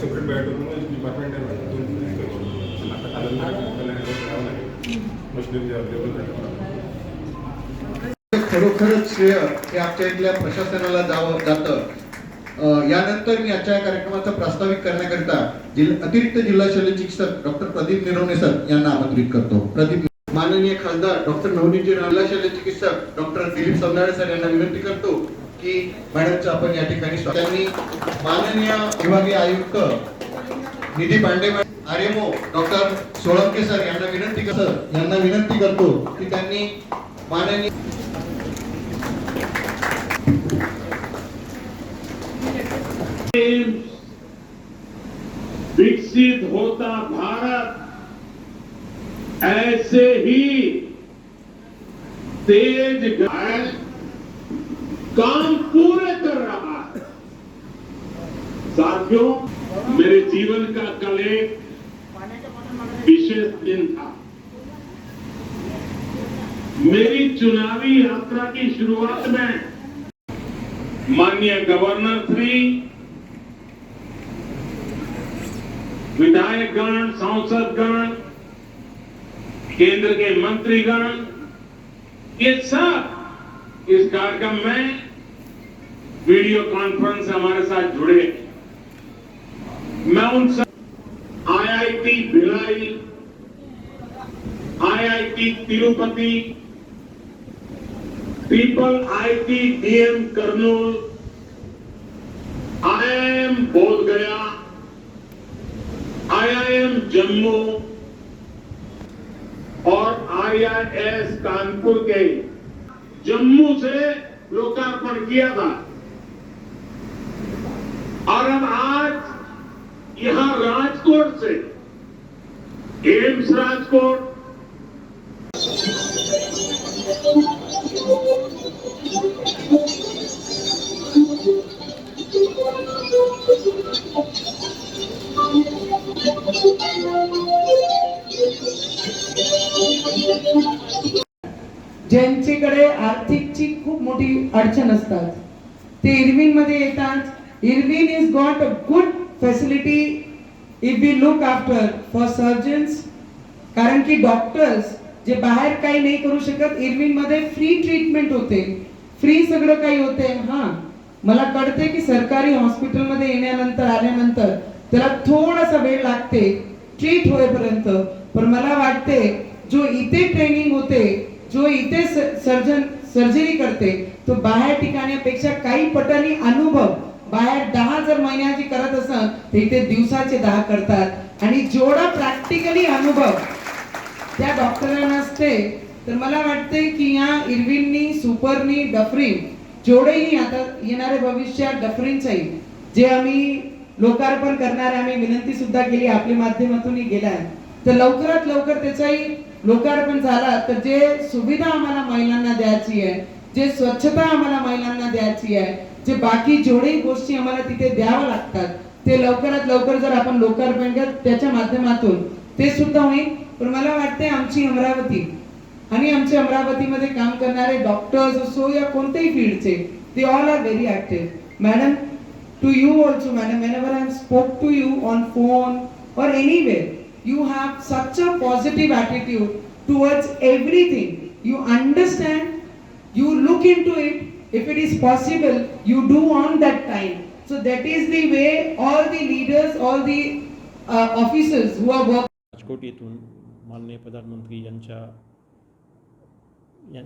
Separate department आहे available खरोखरच श्रेय हे आमच्या इथल्या प्रशासनाला जावं जातं. यानंतर मी आजच्या कार्यक्रमाचा प्रास्ताविक करण्याकरिता जिल- अतिरिक्त जिल्हा शल्य चिकित्सक डॉक्टर प्रदीप निरवणे सर यांना आमंत्रित करतो. प्रदीप माननीय खासदार डॉक्टर नवनीतजी जिल्हा शल्य चिकित्सक डॉक्टर दिलीप सौंदाळे सर यांना विनंती करतो की मॅडमचं आपण या ठिकाणी त्यांनी माननीय विभागीय आयुक्त Nidhi Pande RMO doctor Solanke sir यांना विनंती कर सर यांना विनंती करतो की त्यांनी माननीय विकसित होता भारत ऐसे ही तेज गति काम पूरे कर रहा है। साथियों, मेरे जीवन का कल एक विशेष दिन था। मेरी चुनावी यात्रा की शुरुआत में माननीय गवर्नर श्री विधायकगण, सांसदगण, केंद्र के मंत्रीगण, ये सब इस कार्यक्रम में वीडियो कॉन्फ्रेंस से हमारे साथ जुड़े। मैं उन सब IIT Bhilai, IIT Tirupati triple IT DM Kurnool Jammu और आईआईएस कानपुर के जम्मू से लोकार्पण किया था। और अब आज यहाँ राजकोट से, एम्स राजकोट ज्यांच्याकडे आर्थिकची खूप मोठी अडचण असतात ते इरविनमध्ये येतात. Irwin is got a good facility if we look after for surgeons कारण की डॉक्टर्स जे बाहेर काही नाही करू शकत इरविनमध्ये फ्री ट्रीटमेंट होते. फ्री सगळं काही होते. हा मला कळते की सरकारी हॉस्पिटलमध्ये येण्यानंतर आल्यानंतर त्याला थोडासा वेळ लागते. ट्रीट होईपर्यंत. पण मला वाटते जो इथे ट्रेनिंग होते जो इथे सर्जन सर्जरी करते तो बाहेर ठिकाण्यापेक्षा काही पटांनी अनुभव बाहेर दहा जर महिन्याची करत असाल तर इथे दिवसाचे दहा करतात. आणि जेवढा प्रॅक्टिकली अनुभव त्या डॉक्टरांना असते तर मला वाटते की या इरविननी सुपरनी डफरीन जेवढेही आता येणारे भविष्यात डफरीनचाही जे आम्ही लोकार्पण करणार आम्ही विनंती सुद्धा केली. आपल्या माध्यमातूनही गेलाय. तर लवकरात लवकर त्याचाही लोकार्पण झाला तर जे सुविधा आम्हाला महिलांना द्यायची आहे जे स्वच्छता आम्हाला महिलांना द्यायची आहे जे बाकी जेवढेही गोष्टी आम्हाला तिथे द्यावं लागतात ते लवकरात लवकर जर आपण लोकार्पण केलं त्याच्या माध्यमातून ते सुद्धा होईल. पण मला वाटते आमची अमरावती आणि आमच्या अमरावतीमध्ये काम करणारे डॉक्टर्स असो या कोणत्याही फील्डचे ते all are very active madam to you also, madam, whenever I I spoke to you on phone or anywhere you have such a positive attitude towards everything you understand you look into it if it is possible you do on that time so that is the way all the leaders all the uh, officers who are working Rajkot येथून माननीय प्रधानमंत्री यांच्या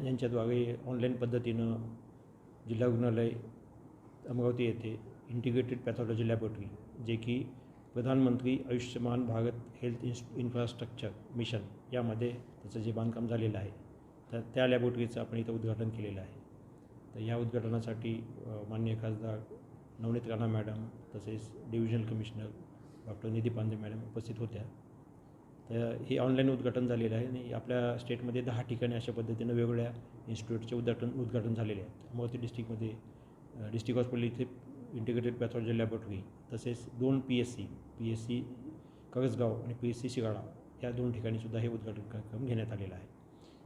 यांच्याद्वारे online पद्धतीनं जिल्हा रुग्णालय अमरावती येथे integrated pathology laboratory जे की प्रधानमंत्री आयुष्यमान भारत हेल्थ इन्स इन्फ्रास्ट्रक्चर मिशन यामध्ये त्याचं जे बांधकाम झालेलं आहे तर त्या लॅबोरेटरीचं आपण इथं उद्घाटन केलेलं आहे. तर या उद्घाटनासाठी माननीय खासदार नवनीत राणा मॅडम तसेच divisional commissioner doctor Nidhi Pande madam उपस्थित होत्या. तर हे ऑनलाईन उद्घाटन झालेलं आहे आणि आपल्या स्टेटमध्ये दहा ठिकाणी अशा पद्धतीनं वेगवेगळ्या इन्स्टिट्यूटचे उद्घाटन उद्घाटन झालेले आहेत. अमरावती डिस्ट्रिक्टमध्ये डिस्ट्रिक्ट हॉस्पिटल इथे इंटिग्रेटेड पॅथॉलॉजी लॅबोरेटरी तसेच दोन P S C P S C Kalasgaon आणि पी एस सी शिराळा या दोन ठिकाणी सुद्धा हे उद्घाटन कार्यक्रम घेण्यात आलेला आहे.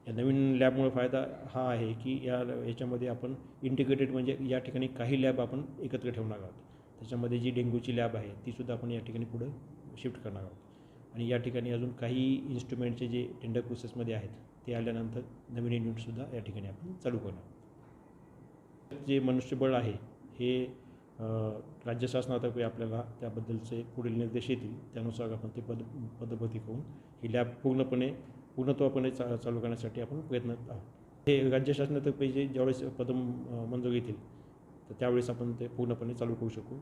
या नवीन लॅबमुळे फायदा हा आहे की या याच्यामध्ये आपण इंटिग्रेटेड म्हणजे या ठिकाणी काही लॅब आपण एकत्र ठेवणार आहोत. त्याच्यामध्ये जी डेंग्यूची लॅब आहे तीसुद्धा आपण या ठिकाणी पुढं शिफ्ट करणार आहोत. आणि या ठिकाणी अजून काही इन्स्ट्रुमेंटचे जे टेंडर प्रोसेसमध्ये आहेत ते आल्यानंतर नवीन युनिटसुद्धा या ठिकाणी आपण चालू करणार जे मनुष्यबळ आहे हे राज्य शासनातर्फे आपल्याला त्याबद्दलचे पुढील निर्देश येतील. त्यानुसार आपण ते पद पदभती करून ही लॅब पूर्णपणे पूर्णत्वापणे चा चालू करण्यासाठी आपण प्रयत्न आहोत. हे राज्य शासनातर्फे जे ज्यावेळेस पद मंजूर येतील तर त्यावेळेस आपण ते पूर्णपणे चालू करू शकू.